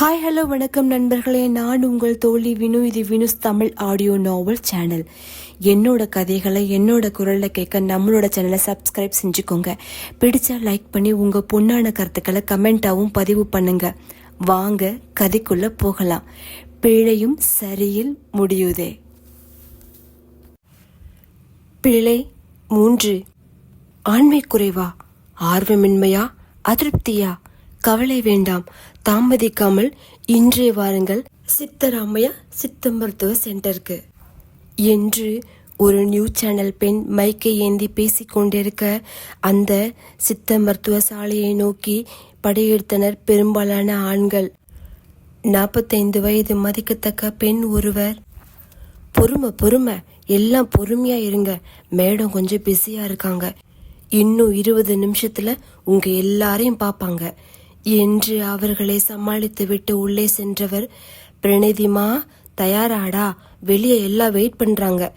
Hi hello வணக்கம் நண்பர்களே. நான் உங்கள் தோழி வினு. இது Vinu's Tamil audio novel channel என்னோட கதைகளை என்னோட குரலில் கேட்க நம்மளோட சேனலை சப்ஸ்கிரைப் செஞ்சுக்கோங்க. பிடிச்சா லைக் பண்ணி உங்கள் பொண்ணான கருத்துக்களை கமெண்ட்டாகவும் பதிவு பண்ணுங்க. வாங்க கதைக்குள்ளே போகலாம். பிழையும் சரியில் முடியுதே. பிழை மூன்று. ஆண்மை குறைவா? ஆர்வமின்மையா? அதிருப்தியா? கவலை வேண்டாம். தாமதிக்காமல் இன்றைய வாருங்கள். சித்தராமையா சித்த மருத்துவ சென்டருக்கு. என்று ஒரு நியூஸ் சேனல் பெண் மைக்கை ஏந்தி பேசிக் கொண்டிருக்க அந்த சித்த மருத்துவ சாலையை நோக்கி படையெடுத்தனர் பெரும்பாலான ஆண்கள். நாற்பத்தைந்து வயது மதிக்கத்தக்க பெண் ஒருவர். பொறுமை பொறுமை எல்லாம் பொறுமையா இருங்க. மேடம் கொஞ்சம் பிஸியா இருக்காங்க. இன்னும் இருபது நிமிஷத்துல உங்க எல்லாரையும் பார்ப்பாங்க என்று அவர்களை சமாளித்து விட்டு உள்ளே சென்றவர் பிரணதிமா தயாராடா வெளியே எல்லாம் வெயிட் பண்றாங்க.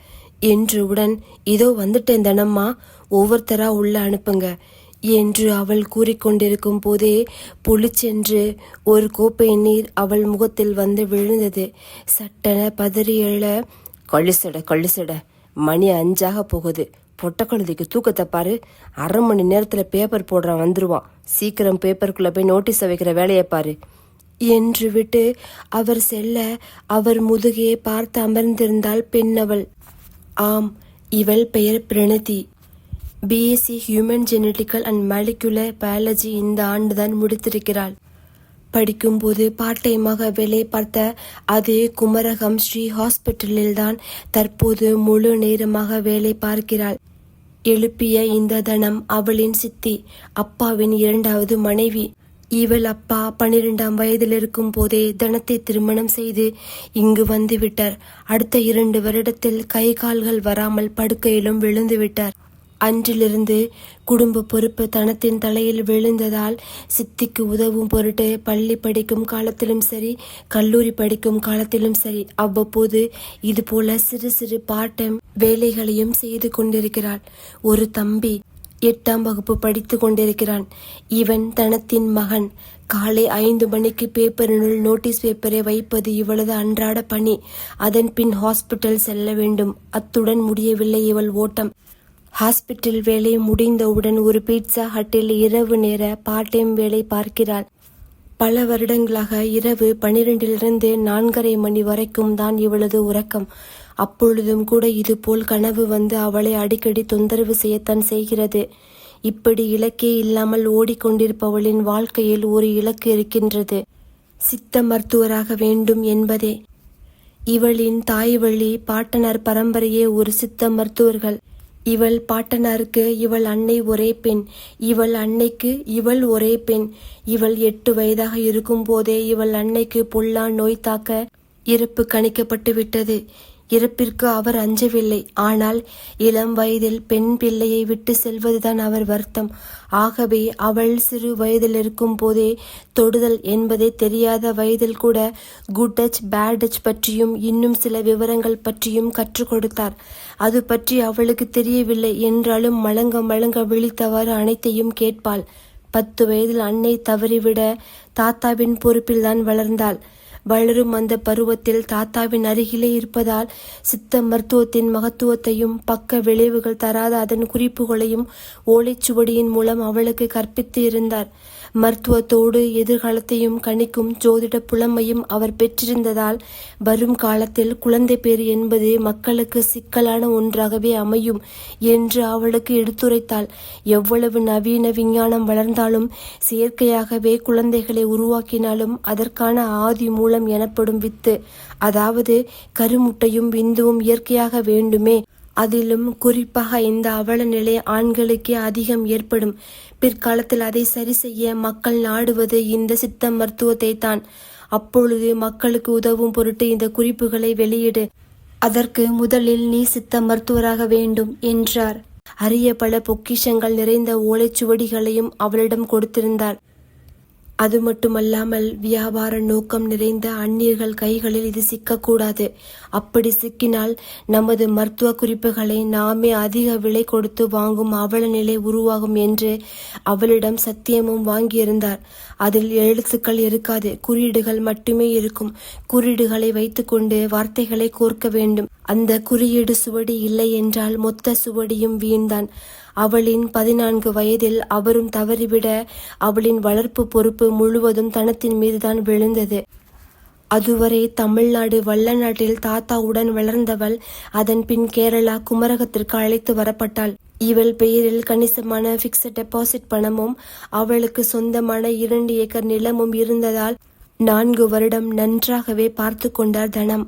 உடன் இதோ வந்துட்டேன் தனம்மா ஒவ்வொருத்தரா உள்ள அனுப்புங்க. என்று அவள் கூறிக்கொண்டிருக்கும் போதே புளிச்சென்று ஒரு கோப்பை நீர் அவள் முகத்தில் வந்து விழுந்தது. சட்டென பதறி எழ கொள்ளிசட கொள்ளிசட மணி அஞ்சாக போகுது. பொட்ட குழந்தைக்கு தூக்கத்தை பாரு. அரை மணி நேரத்தில் பேப்பர் போடுறான் வந்துருவான் சீக்கிரம் பேப்பருக்குள்ளே போய் நோட்டீஸ் வைக்கிற வேலையை பாரு. என்று விட்டு அவர் செல்ல அவர் முதுகையை பார்த்து அமர்ந்திருந்தாள் பெண்ணவள். ஆம் இவள் பெயர் Pranathi. BSc human genetical and molecular biology இந்த ஆண்டுதான் முடித்திருக்கிறாள். படிக்கும்போது பார்ட் டைமாக வேலை பார்த்த அதே குமரகம் ஸ்ரீ ஹாஸ்பிட்டலில்தான் தற்போது முழு நேரமாக வேலை பார்க்கிறாள். எழுப்பிய இந்த தனம் அவளின் சித்தி அப்பாவின் இரண்டாவது மனைவி. இவள் அப்பா பன்னிரெண்டாம் வயதில் இருக்கும் போதே தனத்தை திருமணம் செய்து இங்கு வந்துவிட்டார் அடுத்த இரண்டு வருடத்தில் கை கால்கள் வராமல் படுக்கையிலும் விழுந்துவிட்டார் அன்றிலிருந்து குடும்ப பொறுப்பு தனத்தின் தலையில் விழுந்ததால் சித்திக்கு உதவும் பொருட்டு பள்ளி படிக்கும் காலத்திலும் சரி கல்லூரி படிக்கும் காலத்திலும் சரி அவ்வப்போது இது போல சிறு சிறு பாட்டம் வேலைகளையும் செய்து கொண்டிருக்கிறாள். ஒரு தம்பி எட்டாம் வகுப்பு படித்து கொண்டிருக்கிறான். இவன் தனத்தின் மகன். காலை ஐந்து மணிக்கு பேப்பரினுள் நோட்டீஸ் பேப்பரை வைப்பது இவளது அன்றாட பணி. அதன் பின் ஹாஸ்பிட்டல் செல்ல வேண்டும். அத்துடன் முடியவில்லை இவள் ஓட்டம். ஹாஸ்பிட்டல் வேலை முடிந்தவுடன் ஒரு பீட்சா ஹட்டில் இரவு நேர பார்ட் டைம் வேலை பார்க்கிறாள் பல வருடங்களாக இரவு பனிரெண்டிலிருந்து நான்கரை மணி வரைக்கும் தான் இவளது உறக்கம். அப்பொழுதும் கூட இதுபோல் கனவு வந்து அவளை அடிக்கடி தொந்தரவு செய்யத்தான் செய்கிறது. இப்படி இலக்கே இல்லாமல் ஓடிக்கொண்டிருப்பவளின் வாழ்க்கையில் ஒரு இலக்கு இருக்கின்றது. சித்த மருத்துவராக வேண்டும் என்பதே. இவளின் தாய் வழி பாட்டனர் பரம்பரையே ஒரு சித்த மருத்துவர்கள். இவள் பாட்டனாருக்கு இவள் அன்னை ஒரே பெண். இவள் அன்னைக்கு இவள் ஒரே பெண். இவள் எட்டு வயதாக இருக்கும் போதே இவள் அன்னைக்கு பொல்லா நோய் தாக்க இறப்பு கணிக்கப்பட்டு விட்டது. இறப்பிற்கு அவர் அஞ்சவில்லை. ஆனால் இளம் வயதில் பெண் பிள்ளையை விட்டு செல்வதுதான் அவர் வருத்தம். ஆகவே அவள் சிறு வயதில் இருக்கும் போதே தொடுதல் என்பதே தெரியாத வயதில் கூட குட் டச் பேட் டச் பற்றியும் இன்னும் சில விவரங்கள் பற்றியும் கற்றுக் கொடுத்தார். அது பற்றி அவளுக்கு தெரியவில்லை என்றாலும் மழங்க மழங்க விழித்தவாறு அனைத்தையும் கேட்பாள். பத்து வயதில் அன்னை தவறிவிட தாத்தாவின் பொறுப்பில்தான் வளர்ந்தாள். வளரும் அந்த பருவத்தில் தாத்தாவின் அருகிலே இருப்பதால் சித்த மருத்துவத்தின் மகத்துவத்தையும் பக்க விளைவுகள் தராத அதன் குறிப்புகளையும் ஓலைச்சுவடியின் மூலம் அவளுக்கு கற்பித்து இருந்தார். மருத்துவத்தோடு எதிர்காலத்தையும் கணிக்கும் ஜோதிட புலமையும் அவர் பெற்றிருந்ததால் வரும் காலத்தில் குழந்தை பேர் என்பது மக்களுக்கு சிக்கலான ஒன்றாகவே அமையும் என்று அவளுக்கு எடுத்துரைத்தாள். எவ்வளவு நவீன விஞ்ஞானம் வளர்ந்தாலும் செயற்கையாகவே குழந்தைகளை உருவாக்கினாலும் அதற்கான ஆதி மூலம் எனப்படும் வித்து அதாவது கருமுட்டையும் விந்துவும் இயற்கையாக வேண்டுமே அதிலும் குறிப்பாக இந்த அவல நிலை ஆண்களுக்கே அதிகம் ஏற்படும். பிற்காலத்தில் அதை சரி செய்ய மக்கள் நாடுவது இந்த சித்த மருத்துவத்தை தான். அப்பொழுது மக்களுக்கு உதவும் பொருட்டு இந்த குறிப்புகளை வெளியிடு. அதற்கு முதலில் நீ சித்த மருத்துவராக வேண்டும் என்றார். அரிய பல பொக்கிஷங்கள் நிறைந்த ஓலைச்சுவடிகளையும் அவளிடம் கொடுத்திருந்தார். அது மட்டுமல்லாமல் வியாபார நோக்கம் நிறைந்த அந்நியர்கள் கைகளில் இது சிக்கக்கூடாது. அப்படி சிக்கினால் நமது மருத்துவ குறிப்புகளை நாமே அதிக விலை கொடுத்து வாங்கும் அவல நிலை உருவாகும் என்று அவளிடம் சத்தியமும் வாங்கியிருந்தார். அதில் எழுத்துக்கள் இருக்காது. குறியீடுகள் மட்டுமே இருக்கும். குறியீடுகளை வைத்துக்கொண்டு வார்த்தைகளை கோர்க்க வேண்டும். அந்த குறியீடு சுவடி இல்லை என்றால் மொத்த சுவடியும் வீண்தான். அவளின் பதினான்கு வயதில் அவரும் தவறிவிட அவளின் வளர்ப்பு பொறுப்பு முழுவதும் தனத்தின் மீதுதான் விழுந்தது. அதுவரை தமிழ்நாடு வல்லநாட்டில் தாத்தாவுடன் வளர்ந்தவள் அதன் பின் கேரளா குமரகத்திற்கு அழைத்து வரப்பட்டாள். இவள் பெயரில் கணிசமான பிக்ஸட் டெபாசிட் பணமும் அவளுக்கு சொந்தமான இரண்டு ஏக்கர் நிலமும் இருந்ததால் நான்கு வருடம் நன்றாகவே பார்த்து கொண்டார் தனம்.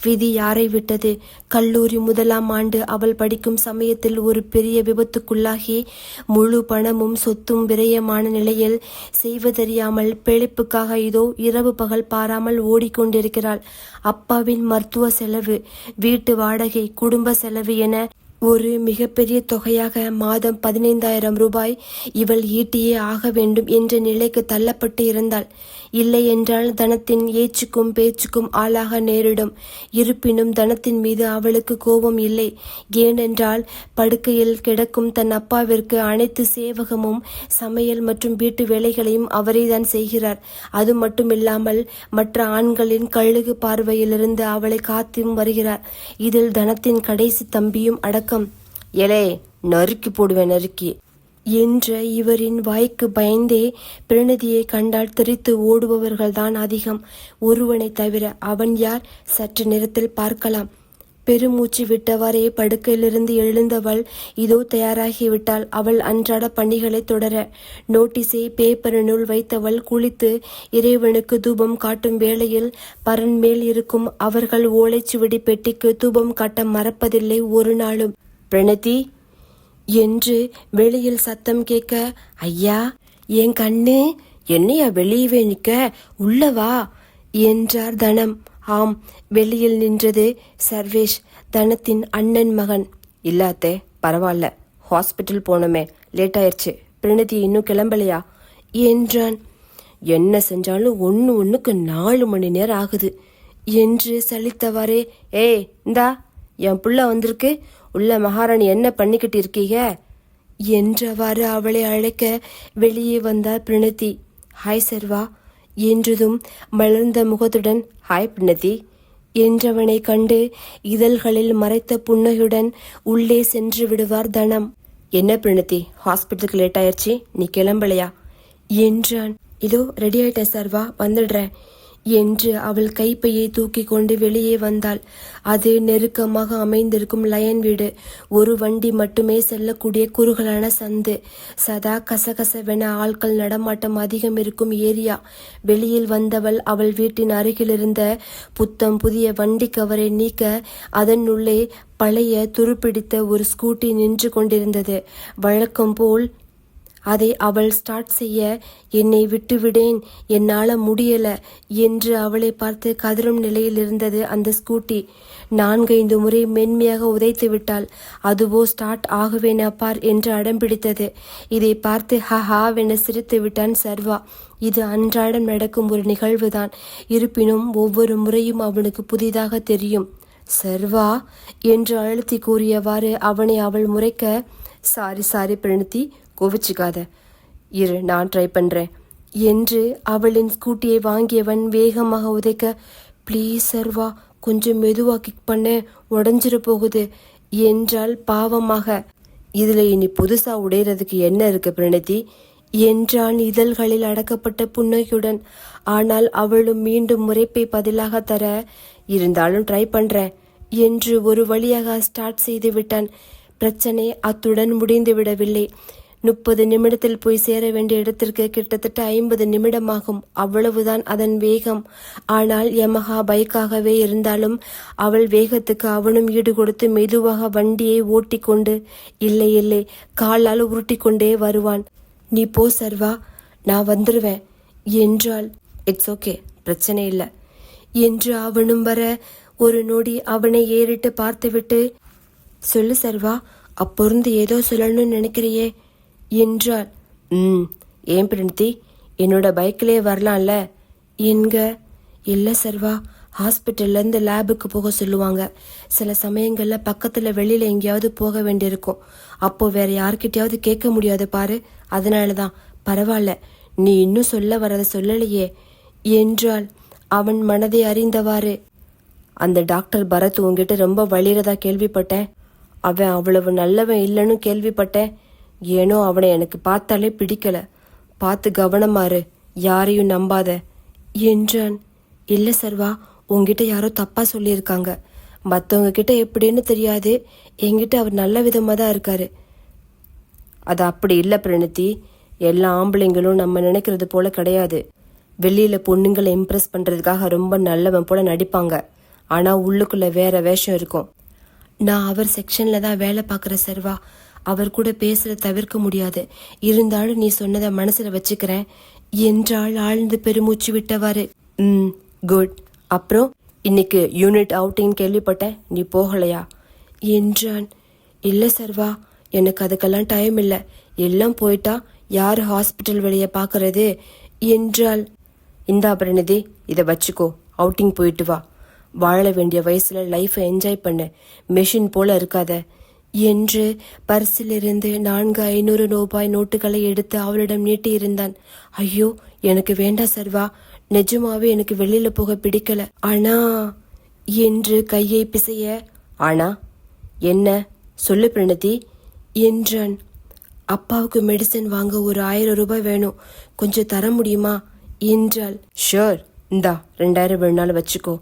விதி யாரை விட்டது? கல்லூரி முதலாம் ஆண்டு அவள் படிக்கும் சமயத்தில் ஒரு பெரிய விபத்துக்குள்ளாகி முழு பணமும் சொத்தும் விரயமான நிலையில் செய்வதறியாமல் பிழைப்புக்காக இதோ இரவு பகல் பாராமல் ஓடிக்கொண்டிருக்கிறாள். அப்பாவின் மருத்துவ செலவு வீட்டு வாடகை குடும்ப செலவு என ஒரு மிகப்பெரிய தொகையாக மாதம் பதினைந்தாயிரம் ரூபாய் இவள் ஈட்டியே ஆக வேண்டும் என்ற நிலைக்கு தள்ளப்பட்டு இருந்தாள். இல்லையென்றால் தனத்தின் ஏச்சுக்கும் பேச்சுக்கும் ஆளாக நேரிடும். இருப்பினும் தனத்தின் மீது அவளுக்கு கோபம் இல்லை. ஏனென்றால் படுக்கையில் கிடக்கும் தன் அப்பாவிற்கு அனைத்து சேவகமும் சமையல் மற்றும் வீட்டு வேலைகளையும் அவரே தான் செய்கிறார். அது மட்டுமில்லாமல் மற்ற ஆண்களின் கழுகு பார்வையிலிருந்து அவளை காத்தும் வருகிறார். இதில் தனத்தின் கடைசி தம்பியும் அடக்கம். எலே நறுக்கி போடுவேன் நறுக்கி. என்ற இவரின் வாய்க்கு பயந்தே பிரணதியை கண்டால் தெரித்து ஓடுபவர்கள்தான் அதிகம். ஒருவனை தவிர அவன் யார்? சற்று நேரத்தில் பார்க்கலாம். பெருமூச்சு விட்டவாறே படுக்கையிலிருந்து எழுந்தவள் இதோ தயாராகிவிட்டாள். அவள் அன்றாட பணிகளை தொடர நோட்டீஸை பேப்பரினுள் வைத்தவள் குளித்து இறைவனுக்கு தூபம் காட்டும் வேளையில் பரன் மேல் இருக்கும் அவர்கள் ஓலைச்சுவடி பெட்டிக்கு தூபம் காட்ட மறப்பதில்லை ஒரு நாளும். பிரணதி என்று வெளியில் சத்தம் கேட்க ஐயா என் கண்ணு என்னையா வெளியவே நிற்க உள்ளவா என்றார் தனம். ஆம் வெளியில் நின்றது சர்வேஷ் தனத்தின் அண்ணன் மகன். இல்லாத்தே பரவாயில்ல ஹாஸ்பிட்டல் போனோமே லேட் ஆயிடுச்சு பிரணதி இன்னும் கிளம்பலையா? என்றான். என்ன செஞ்சாலும் ஒன்று ஒன்றுக்கு நாலு மணி நேரம் ஆகுது என்று சலித்தவாறே ஏய் இந்தா என் புள்ள வந்திருக்கு உள்ள மகாராணி என்ன பண்ணிக்கிட்டு இருக்கீங்க? என்றவாறு அவளை அழைக்க வெளியே வந்தார் பிரணதி ஹாய் சர்வா. என்றதும் மலர்ந்த முகத்துடன் ஹாய் பிரணதி என்றவனை கண்டு இதழ்களில் மறைத்த புன்னகையுடன் உள்ளே சென்று விடுவார் தனம். என்ன பிரணதி ஹாஸ்பிட்டலுக்கு லேட் ஆயிடுச்சு நீ கிளம்பலையா? என்றான். இதோ ரெடி ஆயிட்டேன் சர்வா. வந்துடுறேன். என்று அவள் கைப்பையை தூக்கி கொண்டு வெளியே வந்தாள். அது நெருக்கமாக அமைந்திருக்கும் லயன் வீடு. ஒரு வண்டி மட்டுமே செல்லக்கூடிய குறுகலான சந்து. சதா கசகசவென ஆட்கள் நடமாட்டம் அதிகம் இருக்கும் ஏரியா. வெளியில் வந்தவள் அவள் வீட்டின் அருகிலிருந்த புத்தம் புதிய வண்டி கவரை நீக்க அதனுள்ளே பழைய துருப்பிடித்த ஒரு ஸ்கூட்டி நின்று கொண்டிருந்தது. வழக்கம் போல் அதை அவள் ஸ்டார்ட் செய்ய என்னை விட்டுவிடேன் என்னால் முடியல என்று அவளை பார்த்து கதறும் நிலையில் இருந்தது அந்த ஸ்கூட்டி நான்கைந்து முறை மென்மையாக உதைத்து விட்டாள். அதுவோ ஸ்டார்ட் ஆகவேனா பார் என்று அடம்பிடித்தது இதை பார்த்து ஹஹாவென சிரித்து விட்டான் சர்வா. இது அன்றாடம் நடக்கும் ஒரு நிகழ்வுதான். இருப்பினும் ஒவ்வொரு முறையும் அவனுக்கு புதிதாக தெரியும். சர்வா என்று அழுத்தி கூறியவாறு அவனை அவள் முறைக்க சாரி சாரி பிரணதி கோவிச்சுக்காத. இரு நான் ட்ரை பண்ணுறேன் என்று அவளின் ஸ்கூட்டியை வாங்கியவன் வேகமாக உதைக்க ப்ளீஸ் சர்வா கொஞ்சம் மெதுவாக கிக் பண்ண உடஞ்சிட போகுது. என்றால் பாவமாக இதில் இனி புதுசாக உடையிறதுக்கு என்ன இருக்கு பிரணதி என்றான் இதழ்களில் அடக்கப்பட்ட புன்னகையுடன். ஆனால் அவளும் மீண்டும் முறைப்பை பதிலாக தர இருந்தாலும் ட்ரை பண்ணுறேன் என்று ஒரு வழியாக ஸ்டார்ட் செய்து விட்டான். பிரச்சனை அத்துடன் முடிந்து விடவில்லை. முப்பது நிமிடத்தில் போய் சேர வேண்டிய இடத்திற்கு கிட்டத்தட்ட ஐம்பது நிமிடமாகும். அவ்வளவுதான் அதன் வேகம். ஆனால் யமஹா பைக்காகவே இருந்தாலும் அவள் வேகத்துக்கு அவனும் ஈடு கொடுத்து மெதுவாக வண்டியை ஓட்டிக்கொண்டு இல்லை இல்லை காலால் உருட்டிக்கொண்டே வருவான். நீ போ சர்வா நான் வந்துருவேன். என்றாள். இட்ஸ் ஓகே பிரச்சனை இல்லை. என்று அவனும் வர ஒரு நொடி அவனை ஏறிட்டு பார்த்துவிட்டு சொல்லு சர்வா அப்பொருந்து ஏதோ சொல்லணும்னு நினைக்கிறியே? என்றாள். ம் ஏன் பிரிந்தி என்னோட பைக்கிலே வரலாம்ல. என்க? இல்லை சர்வா ஹாஸ்பிட்டல்லேருந்து லேபுக்கு போக சொல்லுவாங்க. சில சமயங்களில் பக்கத்தில் வெளியில் எங்கேயாவது போக வேண்டியிருக்கும். அப்போது வேற யார்கிட்டயாவது கேட்க முடியாது பாரு. அதனால தான் பரவாயில்ல நீ இன்னும் சொல்ல வரத சொல்லலையே என்றாள். அவன் மனதை அறிந்தவாறு. அந்த டாக்டர் பரத் உங்ககிட்ட ரொம்ப வலிரதா கேள்விப்பட்டேன். அவன் அவ்வளவு நல்லவன் இல்லைன்னு கேள்விப்பட்டேன். ஏனோ அவனை எனக்கு பார்த்தாலே பிடிக்கல. பார்த்து கவனமாறு யாரையும் நம்பாத. என்றான். இல்லை சர்வா உங்ககிட்ட யாரோ தப்பா சொல்லியிருக்காங்க. மற்றவங்க கிட்ட எப்படின்னு தெரியாது. என்கிட்ட அவர் நல்ல விதமாக தான் இருக்காரு. அது அப்படி இல்லை பிரணித்தி. எல்லா ஆம்பளைங்களும் நம்ம நினைக்கிறது போல கிடையாது. வெளியில பொண்ணுங்களை இம்ப்ரெஸ் பண்ணுறதுக்காக ரொம்ப நல்லவன் போல நடிப்பாங்க. ஆனால் உள்ளுக்குள்ள வேற வேஷம் இருக்கும். நான் அவர் செக்ஷன்ல தான் வேலை பார்க்குற சர்வா. அவர் கூட பேசுறத தவிர்க்க முடியாது. இருந்தாலும் நீ சொன்னதை மனசுல வச்சுக்கிறேன். என்றாள் ஆழ்ந்து பெருமூச்சு விட்டவாறு. ம் குட் அப்புறம் இன்னைக்கு யூனிட் அவுட்டிங் கேள்விப்பட்டேன் நீ போகலையா? என்றான். இல்லை சர்வா. எனக்கு அதுக்கெல்லாம் டைம் இல்லை. எல்லாம் போயிட்டா யார் ஹாஸ்பிட்டல் வெளிய பார்க்கறது? என்றால் இந்தா பிரணிதி இதை வச்சுக்கோ. அவுட்டிங் போயிட்டு வா. வாழ வேண்டிய வயசுல லைஃபை என்ஜாய் பண்ணு. மெஷின் போல இருக்காத. என்று பர்சிலிருந்து நான்கு ஐநூறு ரூபாய் நோட்டுகளை எடுத்து அவளிடம் நீட்டியிருந்தான் ஐயோ எனக்கு வேண்டாம் சர்வா. நிஜமாவே எனக்கு வெளியில போக பிடிக்கல. ஆனா என்று கையை பிசைய ஆனா என்ன? சொல்லு பிரணதி என்றான். அப்பாவுக்கு மெடிசன் வாங்க ஒரு ஆயிரம் ரூபாய் வேணும். கொஞ்சம் தர முடியுமா? என்றாள். ஷோர் இந்தா ரெண்டாயிரம் வேணாலும் வச்சுக்கோ.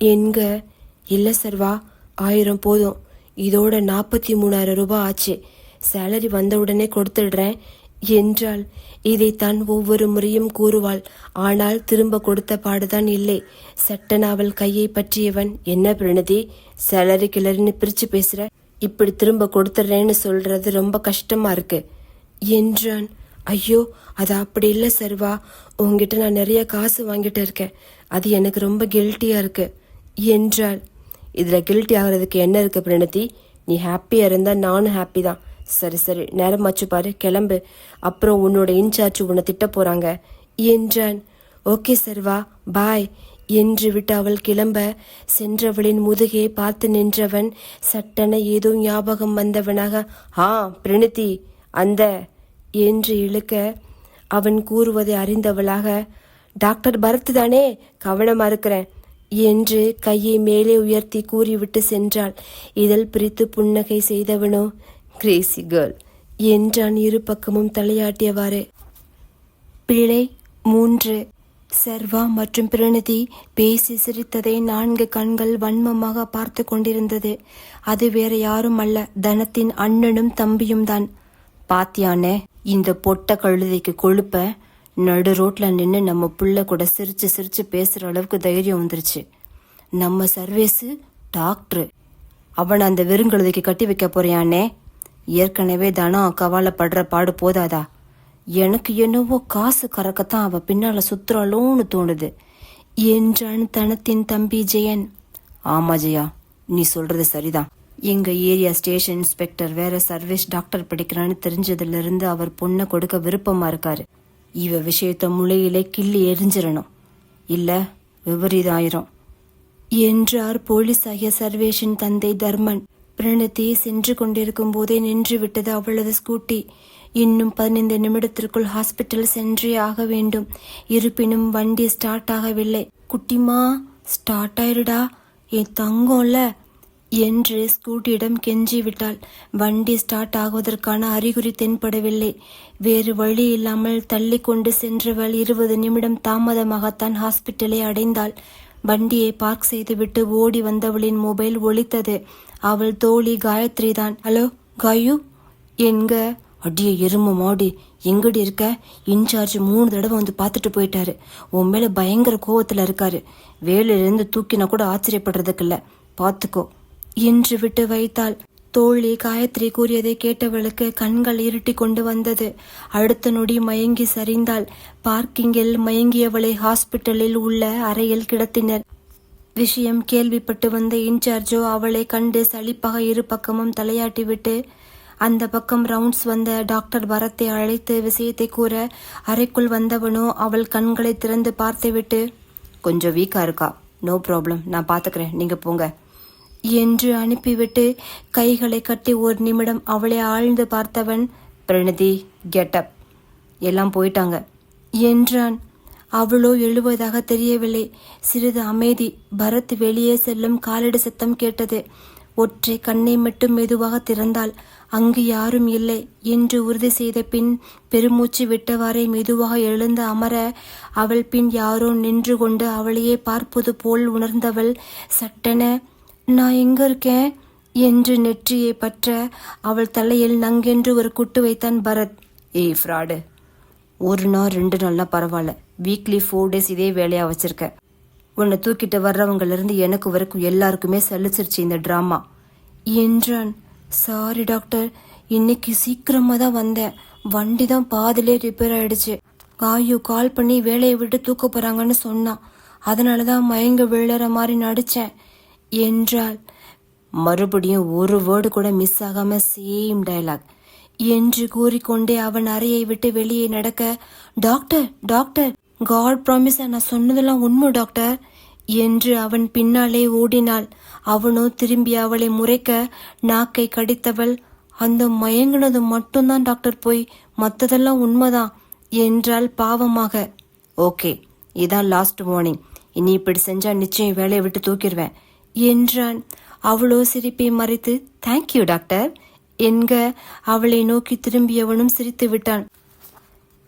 என்க இல்லை சர்வா ஆயிரம் போதும். இதோட நாற்பத்தி மூணாயிரம் ரூபாய் ஆச்சு. சேலரி வந்த உடனே கொடுத்துடுறேன். இதை இதைத்தான் ஒவ்வொரு முறையும் கூறுவாள். ஆனால் திரும்ப கொடுத்த பாடுதான் இல்லை. சட்டன் அவள் கையை பற்றியவன். என்ன பிரணதி? சேலரி கிளறின்னு பிரிச்சு பேசுற. இப்படி திரும்ப கொடுத்துட்றேன்னு சொல்றது ரொம்ப கஷ்டமா இருக்கு. என்றான். ஐயோ அது அப்படி இல்லை சர்வா. உங்ககிட்ட நான் நிறைய காசு வாங்கிட்டு இருக்கேன். அது எனக்கு ரொம்ப கில்ட்டியா இருக்குது என்றாள். இதில் கில்ட்டி ஆகிறதுக்கு என்ன இருக்கு பிரணதி நீ ஹாப்பியாக இருந்தால் நானும் ஹாப்பி தான். சரி சரி நேரமாச்சு பாரு கிளம்பு. அப்புறம் உன்னோட இன்சார்ஜ் உன்னை திட்ட போகிறாங்க என்றான். ஓகே சர்வா பாய் என்று விட்டு அவள் கிளம்ப. சென்றவளின் முதுகே பார்த்து நின்றவன் சட்டென ஏதோ ஞாபகம் வந்தவனாக ஆ பிரணதி அந்த என்று இழுக்க அவன் கூறுவதை அறிந்தவளாக டாக்டர் பரத் தானே கவனமாக இருக்கிறேன். என்று கையை மேலே உயர்த்தி கூறிவிட்டு சென்றாள். இதழ் பிரித்து புன்னகை செய்தவனோ? Crazy girl. என்றான் இரு பக்கமும் தலையாட்டியவாறு. பிழை மூன்று. சர்வா மற்றும் பிரணதி பேசி சிரித்ததை நான்கு கண்கள் வன்மமாக பார்த்து கொண்டிருந்தது. அது வேற யாரும் அல்ல தனத்தின் அண்ணனும் தம்பியும் தான். பாத்தியானே இந்த பொட்ட கழுதைக்கு கொழுப்ப நடு ரோட்டில் நின்று நம்ம புள்ள கூட சிரித்து சிரித்து பேசுகிற அளவுக்கு தைரியம் வந்துருச்சு. நம்ம சர்வேஸு டாக்டர். அவனை அந்த வெறுங்கழுதைக்கு கட்டி வைக்க போறியானே? ஏற்கனவே தனம் கவாலப்படுற பாடு போதாதா? எனக்கு என்னவோ காசு கறக்கத்தான் அவள் பின்னால் சுற்றுறாளோன்னு தோணுது. என்றான் தனத்தின் தம்பி ஜெயன். ஆமா ஜெயா நீ சொல்றது சரிதான். எங்க ஏரியா ஸ்டேஷன் இன்ஸ்பெக்டர் வேற சர்வீஸ் டாக்டர் படிக்கிறான்னு தெரிஞ்சதுல இருந்து அவர் பொண்ணை கொடுக்க விருப்பமா இருக்காரு. இவ விஷயத்த முளையிலே கிள்ளி எரிஞ்சிடணும். இல்ல விபரீதம் ஆயிரும் என்றார் போலீஸ் ஆகிய சர்வேஷின் தந்தை தர்மன். பிரணதி சென்று கொண்டிருக்கும் போதே நின்று விட்டது அவளது ஸ்கூட்டி. இன்னும் பதினைந்து நிமிடத்திற்குள் ஹாஸ்பிட்டல் சென்றே ஆக வேண்டும். இருப்பினும் வண்டி ஸ்டார்ட் ஆகவில்லை. குட்டிமா ஸ்டார்ட் ஆயிருடா. என் தங்கம்ல. என்று ஸ்கூட்டியிடம் கெஞ்சிவிட்டாள். வண்டி ஸ்டார்ட் ஆகுவதற்கான அறிகுறி தென்படவில்லை. வேறு வழி இல்லாமல் தள்ளி கொண்டு சென்றவள் இருபது நிமிடம் தாமதமாகத்தான் ஹாஸ்பிட்டலை அடைந்தாள். வண்டியை பார்க் செய்துவிட்டு ஓடி வந்தவளின் மொபைல் ஒழித்தது அவள் தோழி காயத்ரி தான். ஹலோ காயு? எங்க? அடிய எரும மாடி. எங்கடி இருக்க? இன்சார்ஜ் மூணு தடவை வந்து பார்த்துட்டு போயிட்டாரு. உன் மேல பயங்கர கோவத்துல இருக்காரு. வேலையிலிருந்து தூக்கினா கூட ஆச்சரியப்படுறதுக்கு இல்ல. பார்த்துக்கோ. என்று விட்டு வைத்தாள். தோழி காயத்ரி கூறியதை கேட்டவளுக்கு கண்கள் இருட்டி கொண்டு வந்தது. அடுத்த நொடி மயங்கி சரிந்தாள். பார்க்கிங்கில் மயங்கியவளை ஹாஸ்பிட்டலில் உள்ள அறையில் கிடத்தினர். விஷயம் கேள்விப்பட்டு வந்த இன்சார்ஜோ அவளை கண்டு சலிப்பாக இரு பக்கமும் தலையாட்டிவிட்டு அந்த பக்கம் ரவுண்ட்ஸ் வந்த டாக்டர் பரத்தை அழைத்து விஷயத்தை கூற அறைக்குள் வந்தவனோ அவள் கண்களை திறந்து பார்த்துவிட்டு கொஞ்சம் வீக்கா இருக்கா? No problem. நான் பாத்துக்கிறேன் நீங்க போங்க. என்று அனுப்பிவிட்டு கைகளை கட்டி ஒரு நிமிடம் அவளை ஆழ்ந்து பார்த்தவன் பிரணதி கெட்டப் எல்லாம் போயிட்டாங்க என்றான். அவளோ எழுவதாக தெரியவில்லை. சிறிது அமைதி பரத் வெளியே செல்லும் காலடி சத்தம் கேட்டது. ஒற்றை கண்ணை மட்டும் மெதுவாக திறந்தாள். அங்கு யாரும் இல்லை என்று உறுதி செய்த பின் பெருமூச்சு விட்டவாறே மெதுவாக எழுந்து அமர அவள் பின் யாரோ நின்று கொண்டு அவளையே பார்ப்பது போல் உணர்ந்தவள் சட்டென நான் எங்க இருக்கேன்? என்று நெற்றியை பற்ற அவள் தலையில் நங்கென்று ஒரு குட்டு வைத்தான் பரத். ஏய் ஃப்ராடு. ஒரு நாள் ரெண்டு நாள்னா பரவாயில்ல. வீக்லி ஃபோர் டேஸ் இதே வேலையா வச்சிருக்க. உன்னை தூக்கிட்டு வர்றவங்கல இருந்து எனக்கு வரைக்கும் எல்லாருக்குமே சலிச்சிருச்சு இந்த டிராமா என்றான். சாரி டாக்டர் இன்னைக்கு சீக்கிரமா தான் வந்தேன். வண்டி தான் பாதிலே ரிப்பேர் ஆயிடுச்சு. காயு கால் பண்ணி வேலையை விட்டு தூக்க போறாங்கன்னு சொன்னான். அதனால தான் மயங்க விழுற மாதிரி நடிச்சேன். என்றால் மறுபடியும் ஒரு வேர்டு கூட மிஸ் ஆகாம சேம் டயலாக் என்று கூறிக்கொண்டே அவன் அறையை விட்டு வெளியே நடக்க டாக்டர் டாக்டர் காட் ப்ராமிஸ் நான் சொன்னதெல்லாம் உண்மை டாக்டர் என்று அவன் பின்னாலே ஓடினாள். அவனோ திரும்பி அவளை முறைக்க நாக்கை கடித்தவள் அந்த மயங்கினது மட்டும்தான் டாக்டர் போய் மற்றதெல்லாம் உண்மைதான் என்றால் பாவமாக. ஓகே இதான் லாஸ்ட் வார்னிங் இனி இப்படி செஞ்சா நிச்சயம் வேலையை விட்டு தூக்கிடுவேன். என்றான். அவளோ சிரிப்பை மறைத்து தேங்க்யூ டாக்டர் என்க அவளை நோக்கி திரும்பியவனும் சிரித்து விட்டான்.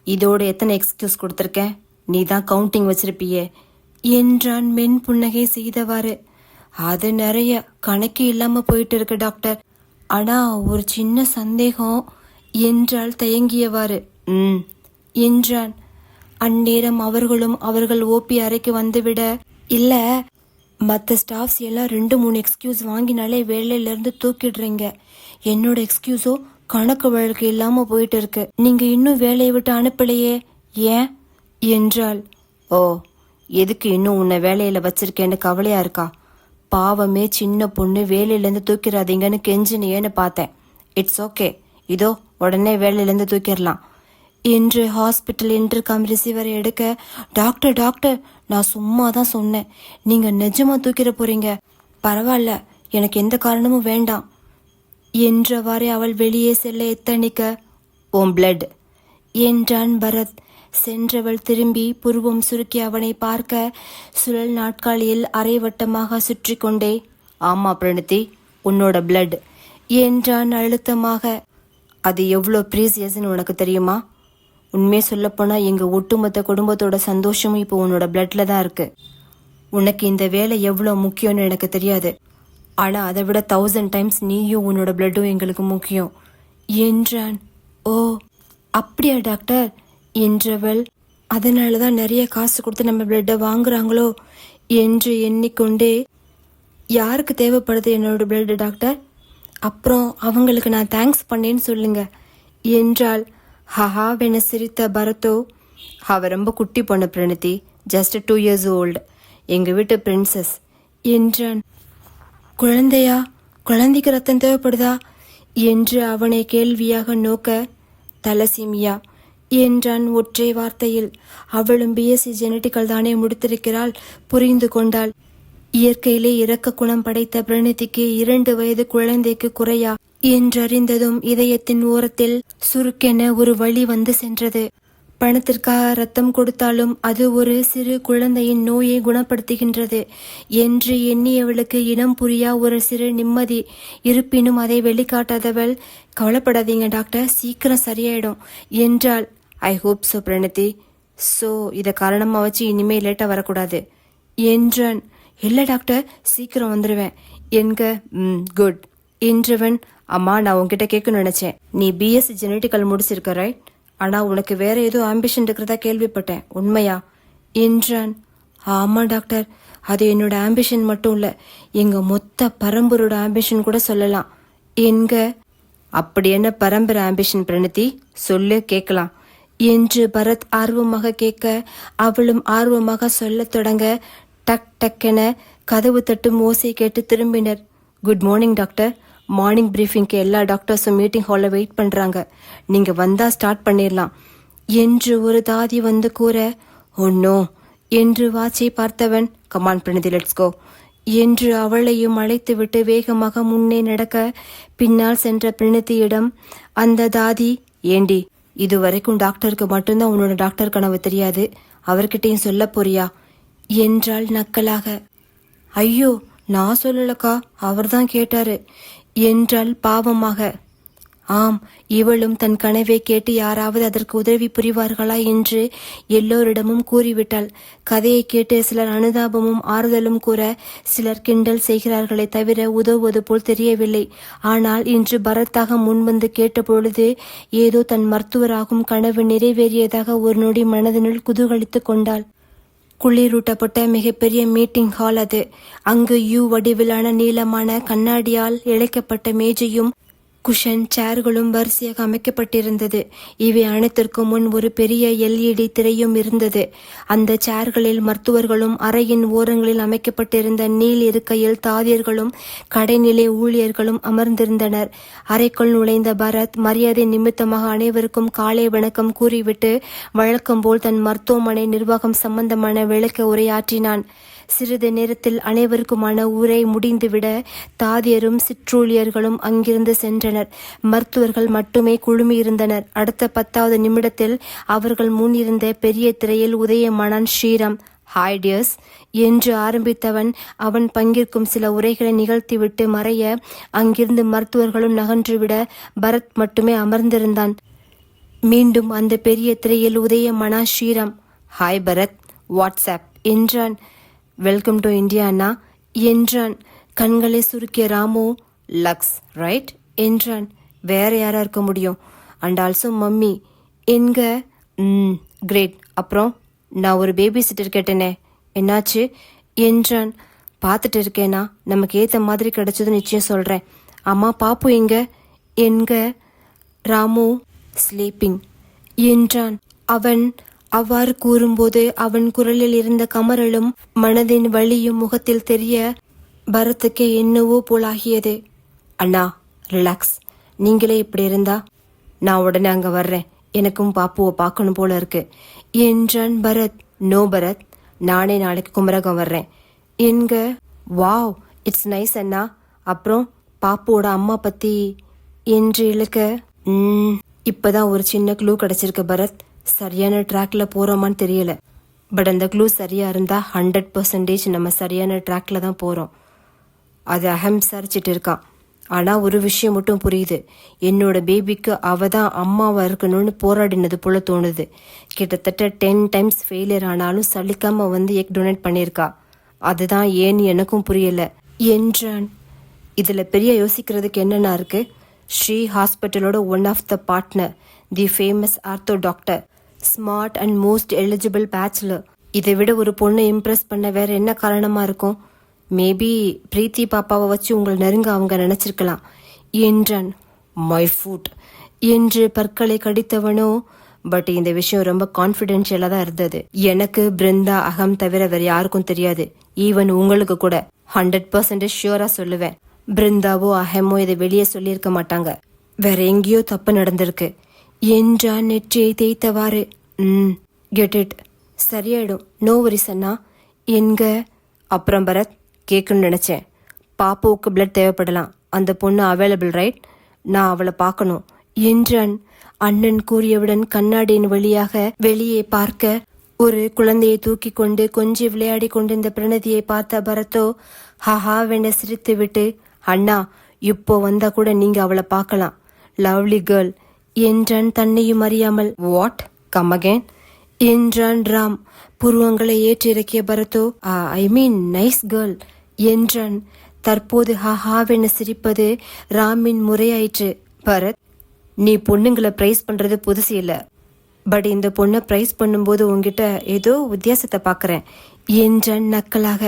இதோட எத்தனை எக்ஸ்கியூஸ் கொடுத்துருக்கேன்? நீ தான் கவுண்டிங் வச்சிருப்பியே என்றான் மென் புன்னகை செய்தவாறு. அது நிறைய கணக்கு இல்லாம போயிட்டு இருக்கு டாக்டர் ஆனா ஒரு சின்ன சந்தேகம் என்றால் தயங்கியவாறு. ம் என்றான். அந்நேரம் அவர்களும் அவர்கள் ஓபி அறைக்கு வந்துவிட இல்ல மற்ற ஸ்டாஃப்ஸ் எல்லாம் ரெண்டு மூணு எக்ஸ்கியூஸ் வாங்கினாலே வேலையிலேருந்து தூக்கிடுறீங்க. என்னோட எக்ஸ்கியூஸோ கணக்கு வழக்கு இல்லாமல் போயிட்டு இருக்கு. நீங்கள் இன்னும் வேலையை விட்டு அனுப்பலையே? ஏன்? என்றால் ஓ எதுக்கு இன்னும் உன்னை வேலையில் வச்சிருக்கேன்னு கவலையா இருக்கா? பாவமே சின்ன பொண்ணு வேலையிலேருந்து தூக்கிடாதீங்கன்னு கெஞ்சினியேன்னு பார்த்தேன். இட்ஸ் ஓகே இதோ உடனே வேலையிலேருந்து தூக்கிடலாம். என்று ஹாஸ்பிட்டல் இன்டர்காம் ரிசீவரை எடுக்க டாக்டர் டாக்டர் நான் சும்மா தான் சொன்னேன். நீங்க நிஜமா தூக்கிட போறீங்க. பரவாயில்ல எனக்கு எந்த காரணமும் வேண்டாம். என்றவாறே அவள் வெளியே செல்ல எத்தனிக்க ஓம் பிளட் என்றான் பரத். சென்றவள் திரும்பி புருவம் சுருக்கி அவனை பார்க்க சுழல் நாட்காலியில் அரைவட்டமாக சுற்றி கொண்டே ஆமா பிரணதி உன்னோட பிளட் என்றான் அழுத்தமாக. அது எவ்வளோ ப்ரீசியஸ்னு உனக்கு தெரியுமா? உண்மையை சொல்லப்போனா எங்க ஒட்டுமொத்த குடும்பத்தோட சந்தோஷமும் இப்போ உன்னோட பிளட்ல தான் இருக்கு. உனக்கு இந்த வேலை எவ்வளோ முக்கியம்னு எனக்கு தெரியாது. ஆனால் அதை விட தௌசண்ட் டைம்ஸ் நீயும் உன்னோட பிளட்டும் எங்களுக்கு முக்கியம். என்றான். ஓ அப்படியா டாக்டர் என்றவள் அதனால தான் நிறைய காசு கொடுத்து நம்ம பிளட்டை வாங்குறாங்களோ? என்று எண்ணிக்கொண்டே யாருக்கு தேவைப்படுது என்னோட பிளட் டாக்டர் அப்புறம் அவங்களுக்கு நான் தேங்க்ஸ் பண்ணேன்னு சொல்லுங்க என்றாள். ஹஹாவென சிரித்த பரத்தோ அவ ரொம்ப குட்டி பொண்ணு Pranathi just two years old எங்க வீட்டு பிரின்சஸ் என்றான் குழந்தையா குழந்தைக்கு ரத்தம் தேவைப்படுதா என்று அவனை கேள்வியாக நோக்க தலசிமியா என்றான் ஒற்றை வார்த்தையில் அவளும் பிஎஸ்சி ஜெனட்டிக்கல் தானே முடித்திருக்கிறாள் புரிந்து கொண்டாள் இயற்கையிலே இறக்க குணம் படைத்த பிரணதிக்கு இரண்டு வயது குழந்தைக்கு குறையா என்றறிந்ததும் இதயத்தின் ஓரத்தில் சுருக்கென ஒரு வழி வந்து சென்றது. பணத்திற்காக ரத்தம் கொடுத்தாலும் அது ஒரு சிறு குழந்தையின் நோயை குணப்படுத்துகின்றது. என்று எண்ணியவளுக்கு இனம் புரியா ஒரு சிறு நிம்மதி. இருப்பினும் அதை வெளிக்காட்டாதவள் கவலைப்படாதீங்க டாக்டர் சீக்கிரம் சரியாயிடும் என்றாள். I hope so Pranathi. So இதை காரணமாக வச்சு இனிமே லேட்டாக வரக்கூடாது என்றான். இல்லை டாக்டர் சீக்கிரம் வந்துடுவேன் என்க குட் என்றவன் அம்மா நான் உன்கிட்ட கேட்கணும்னு நினைச்சேன். நீ பிஎஸ்சி ஜெனட்டிக்கல் முடிச்சிருக்க ரைட் ஆனா உனக்கு வேற ஏதோ ஆம்பிஷன் இருக்கிறதா கேள்விப்பட்டேன். உண்மையா? என்றான் ஆமா டாக்டர் அது என்னோட ஆம்பிஷன் மட்டும் இல்ல. எங்க மொத்த பரம்பரோட ஆம்பிஷன் கூட சொல்லலாம். என்க அப்படி என்ன பரம்பரை ஆம்பிஷன் பிரணதி சொல்லு கேட்கலாம். என்று பரத் ஆர்வமாக கேட்க அவளும் ஆர்வமாக சொல்லத் தொடங்க டக் டக்கென கதவு தட்டும் ஓசை கேட்டு திரும்பினர். குட் மார்னிங் டாக்டர் மார்னிங் பிரீஃபிங்க்கு எல்லா டாக்டர்ஸும் மீட்டிங் ஹாலில் வெயிட் பண்ணுறாங்க நீங்கள் வந்தால் ஸ்டார்ட் பண்ணிடலாம் என்று ஒரு தாதி வந்து கூற ஒன்னோ என்று வாட்சை பார்த்தவன் கமான் பிரணதி லெட்ஸ் கோ என்று அவளையும் அழைத்துவிட்டு வேகமாக முன்னே நடக்க பின்னால் சென்ற பிரணதியிடம் அந்த தாதி ஏண்டி இதுவரைக்கும் டாக்டருக்கு மட்டும்தான் உன்னோட டாக்டர் கனவு தெரியாது. அவர்கிட்டயும் சொல்ல போறியா? என்றாள் நக்கலாக. ஐயோ நான் சொல்லலக்கா அவர்தான் கேட்டாரு. என்றாள் பாவமாக. ஆம் இவளும் தன் கனவை கேட்டு யாராவது அதற்கு உதவி புரிவார்களா என்று எல்லோரிடமும் கூறிவிட்டாள். கதையை கேட்டு சிலர் அனுதாபமும் ஆறுதலும் கூற சிலர் கிண்டல் செய்கிறார்களே தவிர உதவுவது போல் தெரியவில்லை. ஆனால் இன்று பரத்தாக முன்வந்து கேட்டபொழுது ஏதோ தன் மருத்துவராகும் கனவு நிறைவேறியதாக ஒரு நொடி மனதினுள் குதூகலித்துக் கொண்டாள். குளிரூட்டப்பட்ட மிகப்பெரிய மீட்டிங் ஹால் அது. அங்கு யூ வடிவிலான நீளமான கண்ணாடியால் இழைக்கப்பட்ட மேஜையும் குஷன் சேர்களும் வரிசையாக அமைக்கப்பட்டிருந்தது. இவை அனைத்திற்கும் முன் ஒரு பெரிய எல்இடி திரையும் இருந்தது. அந்த சேர்களில் மருத்துவர்களும் அறையின் ஓரங்களில் அமைக்கப்பட்டிருந்த நீள் இருக்கையில் தாதியர்களும் கடைநிலை ஊழியர்களும் அமர்ந்திருந்தனர். அறைக்குள் நுழைந்த பரத் மரியாதை நிமித்தமாக அனைவருக்கும் காலை வணக்கம் கூறிவிட்டு வழக்கம் போல் தன் மருத்துவமனை நிர்வாகம் சம்பந்தமான விளக்க உரையாற்றினான். சிறிது நேரத்தில் அனைவருக்குமான உரை முடிந்துவிட தாதியரும் சிற்றூழியர்களும் அங்கிருந்து சென்றனர். மருத்துவர்கள் மட்டுமே குழுமியிருந்தனர். அடுத்த பத்தாவது நிமிடத்தில் அவர்கள் முன்னிருந்த பெரிய திரையில் உதயமானான் ஸ்ரீராம். ஹாய் டியர்ஸ் என்று ஆரம்பித்தவன் அவன் பங்கிருக்கும் சில உரைகளை நிகழ்த்திவிட்டு மறைய அங்கிருந்து மருத்துவர்களும் நகன்றுவிட பரத் மட்டுமே அமர்ந்திருந்தான். மீண்டும் அந்த பெரிய திரையில் உதயமானா Sriram. Hi Bharath. What's up என்றான். வெல்கம் டு இந்தியா அண்ணா என்றான் கண்களை சுருக்கிய ராமு. லக்ஸ் ரைட் என்றான் வேற யாரா இருக்க முடியும்? And also mummy. என்க ம் கிரேட் அப்புறம் நான் ஒரு பேபி சிட்டர் கேட்டேனே. என்னாச்சு? என்றான் பார்த்துட்டு இருக்கேனா? நமக்கு ஏற்ற மாதிரி கிடைச்சது நிச்சயம் சொல்கிறேன் அம்மா பாப்பு எங்க? என்க ராமு ஸ்லீப்பிங் என்றான் அவன் அவ்வாறு கூறும்போது அவன் குரலில் இருந்த கமரலும் மனதின் வழியும் முகத்தில் தெரிய பரத்துக்கு என்னவோ போலாகியது. அண்ணா ரிலாக்ஸ் நீங்களே இப்படி இருந்தா நான் உடனே அங்க வர்றேன். எனக்கும் பாப்புவை பார்க்கணும் போல இருக்கு. என்றான் பரத். நோ பரத் நானே நாளைக்கு குமரகம் வர்றேன். என்க வாவ் இட்ஸ் நைஸ் அண்ணா. அப்புறம் பாப்புவோட அம்மா பத்தி என்று இழுக்க "ம், இப்பதான் ஒரு சின்ன க்ளூ கிடைச்சிருக்கு பரத். சரியான ட்ராக்ல போறோமான்னு தெரியல. பட் அந்த க்ளூ சரியா இருந்தா ஹண்ட்ரட் பர்சன்டேஜ் நம்ம சரியான ட்ராக்ல தான் போறோம். அது அகம் விசாரிச்சிட்டு இருக்கான். ஆனா ஒரு விஷயம் மட்டும் புரியுது. என்னோட பேபிக்கு அவ தான் அம்மாவா இருக்கணும்னு போராடினது போல தோணுது. கிட்டத்தட்ட டென் டைம்ஸ் ஃபெயிலியர் ஆனாலும் சலிக்காம வந்து எக் டொனேட் பண்ணியிருக்கா. அதுதான் ஏன்னு எனக்கும் புரியல. என்றான். இதுல பெரிய யோசிக்கிறதுக்கு என்னென்ன இருக்கு? Sri ஹாஸ்பிட்டலோட one of the partner the famous ortho doctor smart and most eligible bachelor இதை விட ஒரு பொண்ணை இம்ப்ரெஸ் பண்ண வேற என்ன காரணமா இருக்கும்? மேபி பிரீத்தி பாப்பாவை வச்சு உங்களை நெருங்க அவங்க நினைச்சிருக்கலாம். என்றான். மை ஃபுட் என்று பற்களை கடித்தவனோ? பட் இந்த விஷயம் ரொம்ப கான்ஃபிடென்ஷியலாக தான் இருந்தது. எனக்கு பிருந்தா அகம் தவிர வேற யாருக்கும் தெரியாது. ஈவன் உங்களுக்கு கூட. ஹண்ட்ரட் பர்சன்டேஜ் ஷியூரா சொல்லுவேன். பிருந்தாவோ அகமோ இதை வெளியே சொல்லியிருக்க மாட்டாங்க. வேற எங்கேயோ தப்பு நடந்திருக்கு. என்றான் நெற்றியை தேய்த்தவாறு. ம் கெட் இட் சரியாயிடும். நோ வரிஸ் அண்ணா. என்க அப்புறம் பரத் கேட்கணும்னு நினச்சேன். பாப்பாவுக்கு பிளட் தேவைப்படலாம். அந்த பொண்ணு அவைலபிள் ரைட் நான் அவளை பார்க்கணும். என்றான் அண்ணன் கூறியவுடன் கண்ணாடியின் வழியாக வெளியே பார்க்க ஒரு குழந்தையை தூக்கி கொண்டு கொஞ்சி விளையாடி கொண்டிருந்த பிரணதியை பார்த்த பரத்தோ ஹஹாவென சிரித்துவிட்டு அண்ணா இப்போ வந்தா கூட நீங்க அவளை பார்க்கலாம். லவ்லி கேர்ள் என்றான் தன்னையும் அறியாமல். வாட் கம் அகேன் என்றான் ராம் புருவங்களை ஏற்றி இறக்கிய பரத்தோ ஐ மீன் நைஸ் கேர்ள் என்றான் தற்போது ஹஹாவென சிரிப்பது ராமின் முறையாயிற்று. பரத் நீ பொண்ணுங்களை பிரைஸ் பண்றது புதுசு இல்லை. பட் இந்த பொண்ணை பிரைஸ் பண்ணும்போது உங்ககிட்ட ஏதோ வித்தியாசத்தை பார்க்குறேன். என்றான் நக்கலாக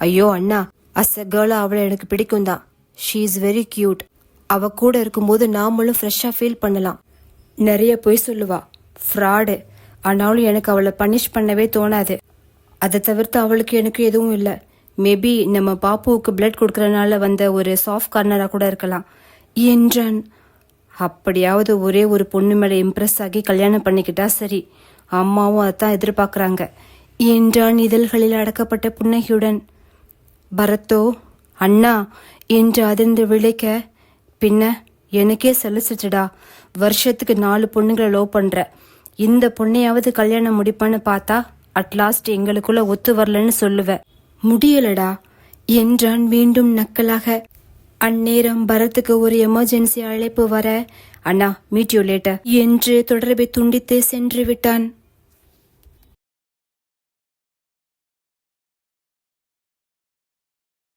ஐயோ அண்ணா அஸ் அ கேர்ளா அவளை எனக்கு பிடிக்கும் தான் ஷீ இஸ் வெரி கியூட் அவ கூட இருக்கும்போது நாமளும் ஃப்ரெஷ்ஷாக ஃபீல் பண்ணலாம். நிறைய பொய் சொல்லுவா. ஃப்ராடு ஆனாலும் எனக்கு அவளை பனிஷ் பண்ணவே தோணாது. அதை தவிர்த்து அவளுக்கு எனக்கு எதுவும் இல்லை. மேபி நம்ம பாப்புவுக்கு பிளட் கொடுக்கறனால வந்த ஒரு சாஃப்ட் கார்னராக கூட இருக்கலாம். என்றான் அப்படியாவது ஒரே ஒரு பொண்ணு மேலே இம்ப்ரெஸ் ஆகி கல்யாணம் பண்ணிக்கிட்டா சரி. அம்மாவும் அதைத்தான் எதிர்பார்க்குறாங்க. என்றான் இதழ்களில் அடக்கப்பட்ட புன்னகையுடன்? பரத்தோ அண்ணா என்று அதிர்ந்து விழைக்க பின்ன எனக்கே சலிச்சிச்சுடா. வருஷத்துக்கு நாலு பொண்ணுங்களை லோ பண்ற. இந்த பொண்ணையாவது கல்யாணம் முடிப்பான்னு பார்த்தா அட்லாஸ்ட் எங்களுக்குள்ள ஒத்து வரலன்னு சொல்லுவ. முடியலடா. என்றான் மீண்டும் நக்கலாக. அந்நேரம் பரத்துக்கு ஒரு எமர்ஜென்சி அழைப்பு வர அண்ணா மீட் யூ லேட்டர் என்று தொடர்பை துண்டித்து சென்று விட்டான்.